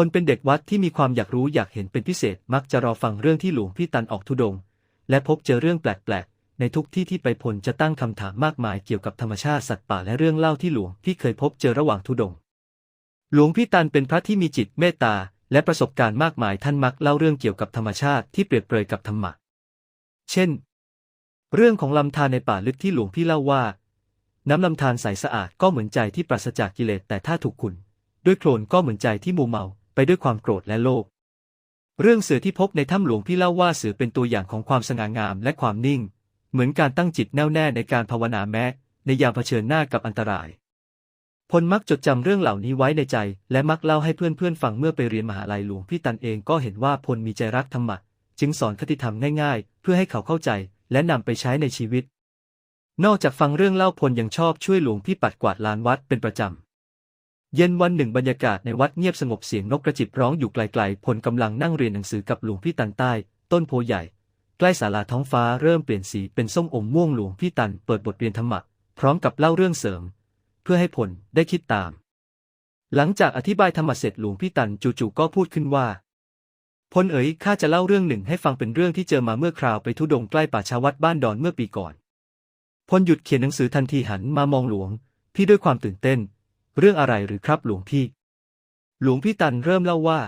พลเป็นเด็กวัดที่มีความอยากรู้อยากเห็นเป็นพิเศษมักจะรอฟังเรื่องที่หลวงพี่ตันออกทุดง และพบเจอเรื่องแปลกๆ ในทุกที่ที่ไปพลจะตั้งคำถามมากมายเกี่ยวกับธรรมชาติสัตว์ป่าและเรื่องเล่าที่หลวงพี่เคยพบเจอระหว่างทุดง หลวงพี่ตันเป็นพระที่มีจิตเมตตาและประสบการณ์มากมายท่านมักเล่าเรื่องเกี่ยวกับธรรมชาติที่เปรียบเปรยกับธรรมะ เช่น เรื่องของลำธารในป่าลึกที่หลวงพี่เล่าว่า น้ำลำธารใสสะอาดก็เหมือนใจที่ปราศจากกิเลสแต่ถ้าถูกขุนด้วยโคลนก็เหมือนใจที่มัวเมา ไปด้วยความโกรธและโลภเรื่องเสือที่พบในถ้ำหลวงพี่เล่าว่าเสือเป็นตัวอย่างของความสง่างามและความนิ่ง เหมือนการตั้งจิตแน่วแน่ในการภาวนาแม้ ในยามเผชิญหน้ากับอันตราย พลมักจดจำเรื่องเหล่านี้ไว้ในใจ และมักเล่าให้เพื่อนๆฟังเมื่อไปเรียนมหาลัยหลวงพี่ตันเองก็เห็นว่าพลมีใจรักธรรมะจึงสอนคติธรรมง่ายๆ เพื่อให้เขาเข้าใจและนำไปใช้ในชีวิต นอกจากฟังเรื่องเล่าพลยังชอบช่วยหลวงพี่ปัดกวาดลานวัดเป็นประจำ เย็นวันหนึ่งบรรยากาศในวัดเงียบสงบเสียงนกกระจิบร้องอยู่ไกลๆพลกำลังนั่งเรียนหนังสือกับหลวงพี่ตันใต้ ต้นโพใหญ่ ใกล้ศาลาท้องฟ้าเริ่มเปลี่ยนสีเป็นส้มอมม่วงหลวงพี่ตันเปิดบทเรียนธรรมะพร้อมกับเล่าเรื่องเสริม เพื่อให้พลได้คิดตาม หลังจากอธิบายธรรมะเสร็จหลวงพี่ตันจู่ๆก็พูดขึ้นว่าพลเอ๋ยข้าจะเล่าเรื่องหนึ่งให้ฟังเป็นเรื่องที่เจอมาเมื่อคราวไปทุดงใกล้ป่าชาวัดบ้านดอนเมื่อปีก่อนพลหยุดเขียนหนังสือทันทีหันมามองหลวง พี่ด้วยความตื่นเต้น เรื่องอะไรหรือครับหลวงพี่ หลวงพี่ตันเริ่มเล่าว่า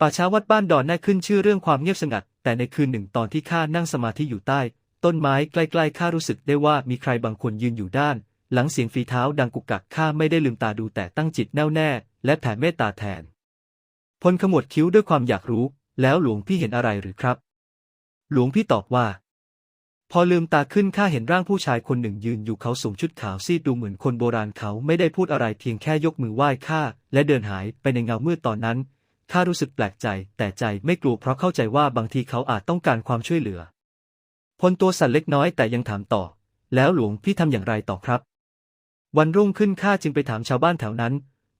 ป่าช้าวัดบ้านดอนน่าขึ้นชื่อเรื่องความเงียบสงัด แต่ในคืนหนึ่งตอนที่ข้านั่งสมาธิอยู่ใต้ ต้นไม้ใกล้ๆข้ารู้สึกได้ว่ามีใครบางคนยืนอยู่ด้าน หลังเสียงฝีเท้าดังกุกกักข้าไม่ได้ลืมตาดูแต่ตั้งจิตแน่วแน่ และแผ่เมตตาแทนพลขมวดคิ้วด้วยความอยากรู้ แล้วหลวงพี่เห็นอะไรหรือครับ หลวงพี่ตอบว่า พอลืมตาขึ้นข้าเห็นร่างผู้ชายคนหนึ่งยืนอยู่เขาสวมชุดขาวซีดดูเหมือนคนโบราณเขาไม่ได้พูดอะไรเพียงแค่ยกมือไหว้ข้าและเดินหายไปในเงามืดตอนนั้นข้ารู้สึกแปลกใจ แต่ใจไม่กลัวเพราะเข้าใจว่าบางทีเขาอาจต้องการความช่วยเหลือพลตัวสั่นเล็กน้อยแต่ยังถามต่อ แล้วหลวงพี่ทำอย่างไรต่อครับ วันรุ่งขึ้นข้าจึงไปถามชาวบ้านแถวนั้น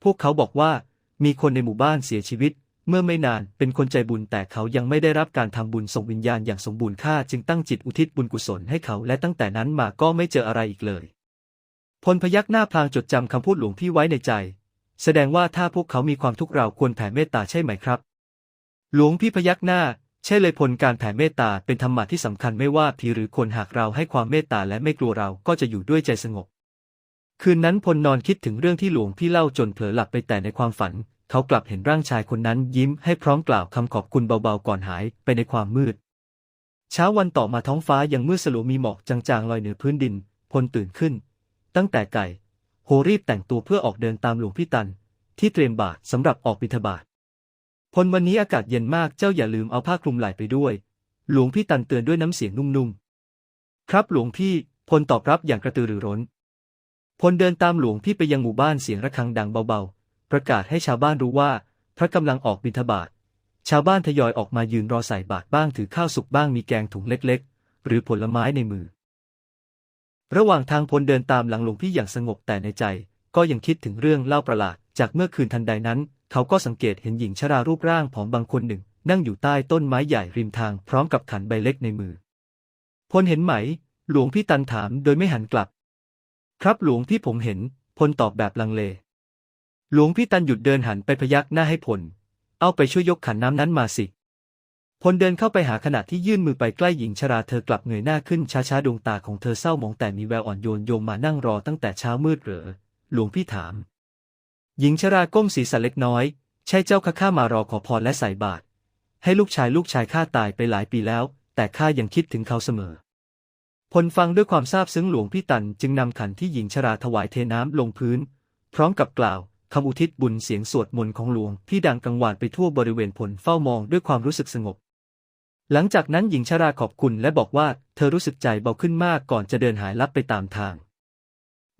พวกเขาบอกว่ามีคนในหมู่บ้านเสียชีวิต เมื่อไม่นานเป็นคนใจบุญแต่เขายังไม่ได้รับการทำบุญส่งวิญญาณอย่างสมบูรณ์ข้าจึงตั้งจิตอุทิศบุญกุศลให้เขาและตั้งแต่นั้นมาก็ไม่เจออะไรอีกเลย พลพยักหน้าพลางจดจำคำพูดหลวงพี่ไว้ในใจ แสดงว่าถ้าพวกเขามีความทุกข์เราควรแผ่เมตตาใช่ไหมครับ หลวงพี่พยักหน้า ใช่เลยพลการแผ่เมตตาเป็นธรรมะที่สำคัญไม่ว่าผีหรือคนหากเราให้ความเมตตาและไม่กลัวเราก็จะอยู่ด้วยใจสงบคืนนั้นพลนอนคิดถึงเรื่องที่หลวงพี่เล่าจนเผลอหลับไปแต่ในความฝัน เขากลับเห็นร่างชายคนนั้นยิ้มให้พร้อมกล่าวคำขอบคุณเบาๆก่อนหายไปในความมืด เช้าวันต่อมาท้องฟ้ายังมืดสลัวมีหมอกจางๆลอยเหนือพื้นดิน พลตื่นขึ้น ตั้งแต่ไก่ โฮรีบแต่งตัวเพื่อออกเดินตามหลวงพี่ตัน ที่เตรียมบาตรสำหรับออกบิณฑบาตพลวันนี้อากาศเย็นมากเจ้าอย่าลืมเอาผ้าคลุมไหล่ไปด้วย หลวงพี่ตันเตือนด้วยน้ำเสียงนุ่มๆ ครับหลวงพี่พลตอบรับอย่างกระตือรือร้นพลเดินตามหลวงพี่ไปยังหมู่บ้านเสียงระฆังดังเบาๆ ประกาศให้ชาวบ้านรู้ว่า พระกำลังออกบิณฑบาต ชาวบ้านทยอยออกมายืนรอใส่บาตรบ้างถือข้าวสุกบ้างมีแกงถุงเล็กๆ หรือผลไม้ในมือ ระหว่างทางพลเดินตามหลังหลวงพี่อย่างสงบแต่ในใจ ก็ยังคิดถึงเรื่องเล่าประหลาด จากเมื่อคืนทันใดนั้น เขาก็สังเกตเห็นหญิงชรารูปร่างผอมบางคนหนึ่ง นั่งอยู่ใต้ต้นไม้ใหญ่ริมทางพร้อมกับขันใบเล็กในมือพลเห็นไหม หลวงพี่ตันถามโดยไม่หันกลับ ครับหลวงพี่ผมเห็นพลตอบแบบลังเล หลวงพี่ตันหยุดเดินหันไปพยักหน้าให้พล เอาไปช่วยยกขันน้ำนั้นมาสิ พลเดินเข้าไปหาขณะที่ยื่นมือไปใกล้หญิงชราเธอกลับเงยหน้าขึ้นช้าๆดวงตาของเธอเศร้าหมองแต่มีแววอ่อนโยนโยมมานั่งรอตั้งแต่เช้ามืดเหรอ หลวงพี่ถาม หญิงชราก้มศีรษะเล็กน้อย ใช่เจ้าข้าข้ามารอขอพรและใส่บาตรให้ลูกชายลูกชายข้าตายไปหลายปีแล้ว แต่ข้ายังคิดถึงเขาเสมอพลฟังด้วยความซาบซึ้งหลวงพี่ตันจึงนำขันที่หญิงชราถวายเทน้ำลงพื้น พร้อมกับกล่าว คำอุทิศบุญเสียงสวดมนต์ของหลวงพี่ดังกังวานไปทั่วบริเวณพลเฝ้ามองด้วยความรู้สึกสงบ หลังจากนั้นหญิงชราขอบคุณและบอกว่าเธอรู้สึกใจเบาขึ้นมากก่อนจะเดินหายลับไปตามทาง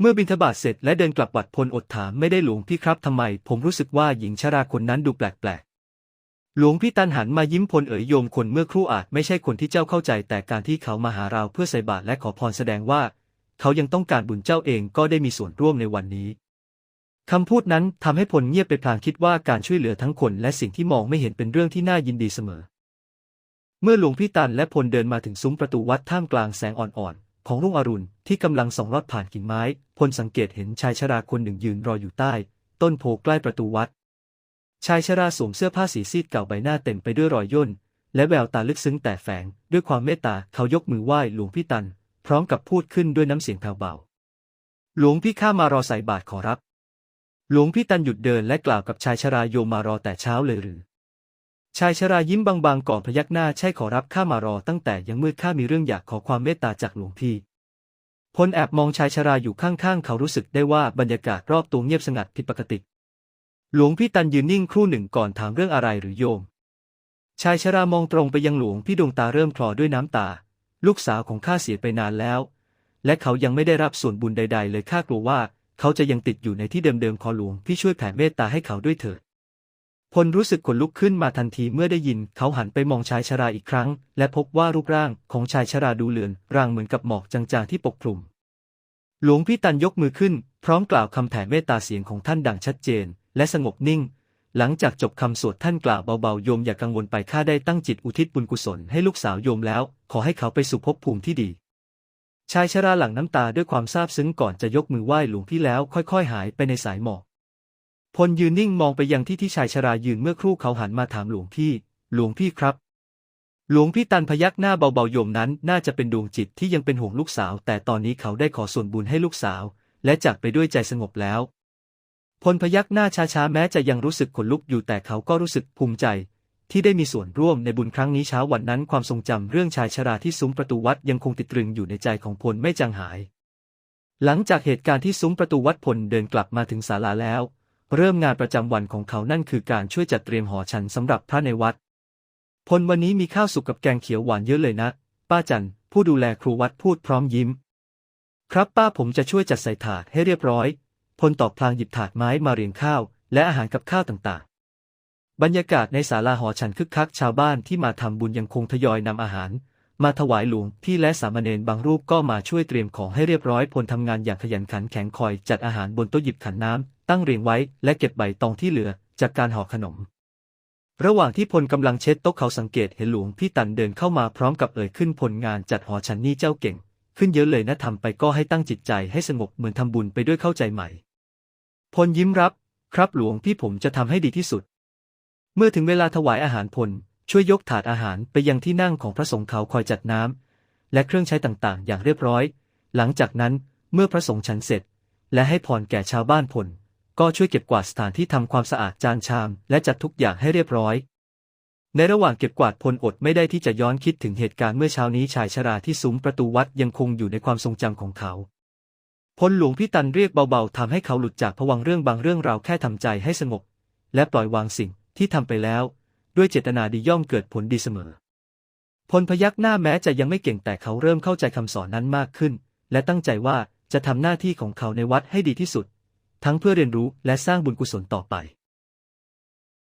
เมื่อบิณฑบาตเสร็จและเดินกลับวัดพลอดถามไม่ได้หลวงพี่ครับทำไม ผมรู้สึกว่าหญิงชราคนนั้นดูแปลกๆ หลวงพี่ตันหันมายิ้มพลเอ๋ยโยมคนเมื่อครู่อาจไม่ใช่คนที่เจ้าเข้าใจ แต่การที่เขามาหาเราเพื่อใส่บาตรและขอพรแสดงว่า เขายังต้องการบุญเจ้าเองก็ได้มีส่วนร่วมในวันนี้ คำพูดนั้นทำให้พลเงียบไปพลางคิดว่าการช่วยเหลือทั้งคนและสิ่งที่มองไม่เห็นเป็นเรื่องที่น่ายินดีเสมอ เมื่อหลวงพี่ตันและพลเดินมาถึงซุ้มประตูวัดท่ามกลางแสงอ่อนๆ ของรุ่งอรุณที่กำลังส่องลอดผ่านกิ่งไม้ พลสังเกตเห็นชายชราคนหนึ่งยืนรออยู่ใต้ ต้นโพใกล้ประตูวัด ชายชราสวมเสื้อผ้าสีซีดเก่าใบหน้าเต็มไปด้วยรอยย่น และแววตาลึกซึ้งแต่แฝงด้วยความเมตตาเขายกมือไหว้หลวงพี่ตัน พร้อมกับพูดขึ้นด้วยน้ำเสียงแผ่วเบา หลวงพี่ข้ามารอใส่บาตรขอรับ หลวงพี่ตันหยุดเดินและกล่าวกับชายชราโยมารอแต่เช้าเลยหรือ ชายชรายิ้มบางๆก่อนพยักหน้าใช่ขอรับข้ามารอตั้งแต่ยังมืดข้ามีเรื่องอยากขอความเมตตาจากหลวงพี่พลแอบมองชายชราอยู่ข้างๆ เขารู้สึกได้ว่าบรรยากาศรอบตัวเงียบสงัดผิดปกติ หลวงพี่ตันยืนนิ่งครู่หนึ่งก่อนถามเรื่องอะไรหรือโยม ชายชรามองตรงไปยังหลวงพี่ดวงตาเริ่มคลอด้วยน้ำตา ลูกสาวของข้าเสียไปนานแล้ว และเขายังไม่ได้รับส่วนบุญใด ๆ เลยข้ากลัวว่า เขาจะยังติดอยู่ในที่เดิมๆขอหลวงพี่ช่วยแผ่เมตตาให้เขาด้วยเถิดพลรู้สึกขนลุกขึ้นมาทันทีเมื่อได้ยินเขาหันไปมองชายชราอีกครั้ง และพบว่ารูปร่างของชายชราดูเลือนรางเหมือนกับหมอกจางๆที่ปกคลุม หลวงพี่ตันยกมือขึ้น พร้อมกล่าวคำแผ่เมตตาเสียงของท่านดังชัดเจน และสงบนิ่ง หลังจากจบคำสวดท่านกล่าวเบาๆโยมอย่ากังวลไปข้าได้ตั้งจิตอุทิศบุญกุศลให้ลูกสาวโยมแล้ว ขอให้เขาไปสู่ภพภูมิที่ดี ชายชราหลั่งน้ำตาด้วยความซาบซึ้งก่อนจะยกมือไหว้หลวงพี่แล้วค่อยๆ หายไปในสายหมอกพลยืนนิ่งมองไปยังที่ที่ชายชรายืนเมื่อครู่เขาหันมาถามหลวงพี่ หลวงพี่ครับ หลวงพี่ตันพยักหน้าเบาๆโยมนั้น น่าจะเป็นดวงจิตที่ยังเป็นห่วงลูกสาว แต่ตอนนี้เขาได้ขอส่วนบุญให้ลูกสาว และจากไปด้วยใจสงบแล้วพลพยักหน้าช้าๆแม้จะยังรู้สึกขนลุกอยู่แต่เขาก็รู้สึกภูมิใจ ที่ได้มีส่วนร่วมในบุญครั้งนี้เช้าวันนั้นความทรงจำเรื่องชายชราที่ซุ้มประตูวัดยังคงติดตรึงอยู่ในใจของพลไม่จางหาย หลังจากเหตุการณ์ที่ซุ้มประตูวัดพลเดินกลับมาถึงศาลาแล้ว เริ่มงานประจำวันของเขานั่นคือการช่วยจัดเตรียมหอฉันสำหรับพระในวัด พลวันนี้มีข้าวสุกกับแกงเขียวหวานเยอะเลยนะ ป้าจันผู้ดูแลครูวัดพูดพร้อมยิ้ม ครับป้าผมจะช่วยจัดใส่ถาดให้เรียบร้อย พลตอบพลางหยิบถาดไม้มาเรียงข้าว และอาหารกับข้าวต่างๆ บรรยากาศในศาลาหอฉันคึกคักชาวบ้านที่มาทำบุญยังคงทยอยนำอาหาร มาถวายหลวงพี่และสามเณรบางรูปก็มาช่วยเตรียมของให้เรียบร้อยพลทำงานอย่างขยันขันแข็งคอยจัดอาหารบนโต๊ะหยิบขันน้ำตั้งเรียงไว้และเก็บใบตองที่เหลือจากการห่อขนม ระหว่างที่พลกำลังเช็ดโต๊ะเขาสังเกตเห็นหลวงพี่ตันเดินเข้ามาพร้อมกับเอ่ยขึ้นผลงานจัดหอฉันนี่เจ้าเก่ง ขึ้นเยอะเลยนะทำไปก็ให้ตั้งจิตใจให้สงบเหมือนทำบุญไปด้วยเข้าใจใหม่พลยิ้มรับ ครับหลวงพี่ผมจะทำให้ดีที่สุด เมื่อถึงเวลาถวายอาหารพล ช่วยยกถาดอาหารไปยังที่นั่งของพระสงฆ์เขาคอยจัดน้ำและเครื่องใช้ต่างๆ อย่างเรียบร้อย หลังจากนั้นเมื่อพระสงฆ์ฉันเสร็จ และให้พรแก่ชาวบ้านพล ก็ช่วยเก็บกวาดสถานที่ทำความสะอาดจานชาม และจัดทุกอย่างให้เรียบร้อย ในระหว่างเก็บกวาดพลอดไม่ได้ที่จะย้อนคิดถึงเหตุการณ์เมื่อเช้านี้ชายชราที่ซุ้มประตูวัดยังคงอยู่ในความทรงจำของเขาพลหลวงพี่ตันเรียกเบาๆทำให้เขาหลุดจากผวังเรื่องบางเรื่องราวแค่ทำใจให้สงบ และปล่อยวางสิ่ง ที่ทำไปแล้ว ด้วยเจตนาดีย่อมเกิดผลดีเสมอ พลพยักหน้าแม้จะยังไม่เก่งแต่เขาเริ่มเข้าใจคำสอนนั้นมากขึ้น และตั้งใจว่าจะทำหน้าที่ของเขาในวัดให้ดีที่สุด ทั้งเพื่อเรียนรู้และสร้างบุญกุศลต่อไป